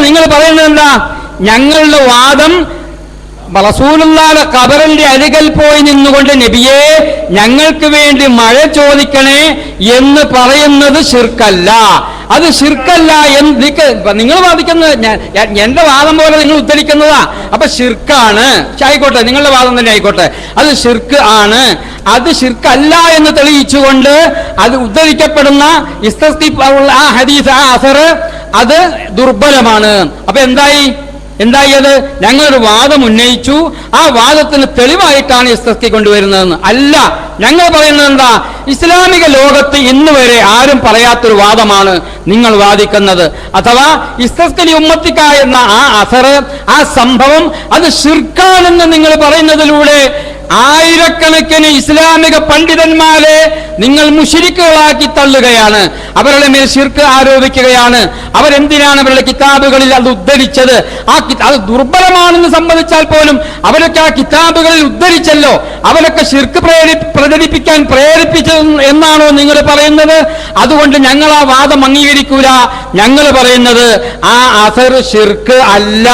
നിങ്ങൾ പറയുന്നത് എന്താ? ഞങ്ങളുടെ വാദം റസൂലുള്ളാടെ കബറിന്റെ അരികൽ പോയി നിന്നുകൊണ്ട് നബിയെ ഞങ്ങൾക്ക് വേണ്ടി മഴ ചോദിക്കണേ എന്ന് പറയുന്നത് ശിർക്കല്ല. അത് ശിർക്കല്ല എന്ന് നിങ്ങൾ വാദിക്കുന്നത് എന്റെ വാദം പോലെ നിങ്ങൾ ഉദ്ധരിക്കുന്നതാ. അപ്പൊ ശിർക്കാണ്. ആയിക്കോട്ടെ നിങ്ങളുടെ വാദം തന്നെ ആയിക്കോട്ടെ. അത് ശിർക്ക് ആണ്. അത് ശിർക്കല്ല എന്ന് തെളിയിച്ചുകൊണ്ട് അത് ഉദ്ധരിക്കപ്പെടുന്ന ഇസ്തസ്തി ആ ഹദീസ് ആ അസർ അത് ദുർബലമാണ്. അപ്പൊ എന്തായി? എന്തായി അത്? ഞങ്ങളൊരു വാദം ഉന്നയിച്ചു. ആ വാദത്തിന് തെളിവായിട്ടാണ് ഇസ്തസ്തി കൊണ്ടുവരുന്നതെന്ന്. അല്ല ഞങ്ങൾ പറയുന്നത് എന്താ? ഇസ്ലാമിക ലോകത്ത് ഇന്ന് വരെ ആരും പറയാത്തൊരു വാദമാണ് നിങ്ങൾ വാദിക്കുന്നത്. അഥവാ ഇസ്തസ്കലി ഉമ്മത്തിക്ക എന്ന ആ അസർ ആ സംഭവം അത് ഷിർക്കാണെന്ന് നിങ്ങൾ പറയുന്നതിലൂടെ ആയിരക്കണക്കിന് ഇസ്ലാമിക പണ്ഡിതന്മാരെ നിങ്ങൾ മുഷിരിക്കുകളാക്കി തള്ളുകയാണ്. അവരുടെ മേൽ ശിർക്ക് ആരോപിക്കുകയാണ്. അവരെന്തിനാണ് അവരുടെ കിതാബുകളിൽ അത് ഉദ്ധരിച്ചത്? ആ അത് ദുർബലമാണെന്ന് സംബന്ധിച്ചാൽ പോലും അവരൊക്കെ ആ കിതാബുകളിൽ ഉദ്ധരിച്ചല്ലോ. അവരൊക്കെ ശിർക്ക് പ്രേരി പ്രചരിപ്പിക്കാൻ പ്രേരിപ്പിച്ചത് എന്നാണോ നിങ്ങൾ പറയുന്നത്? അതുകൊണ്ട് ഞങ്ങൾ ആ വാദം അംഗീകരിക്കൂല. ഞങ്ങൾ പറയുന്നത് ആ അസർ ശിർക്ക് അല്ല.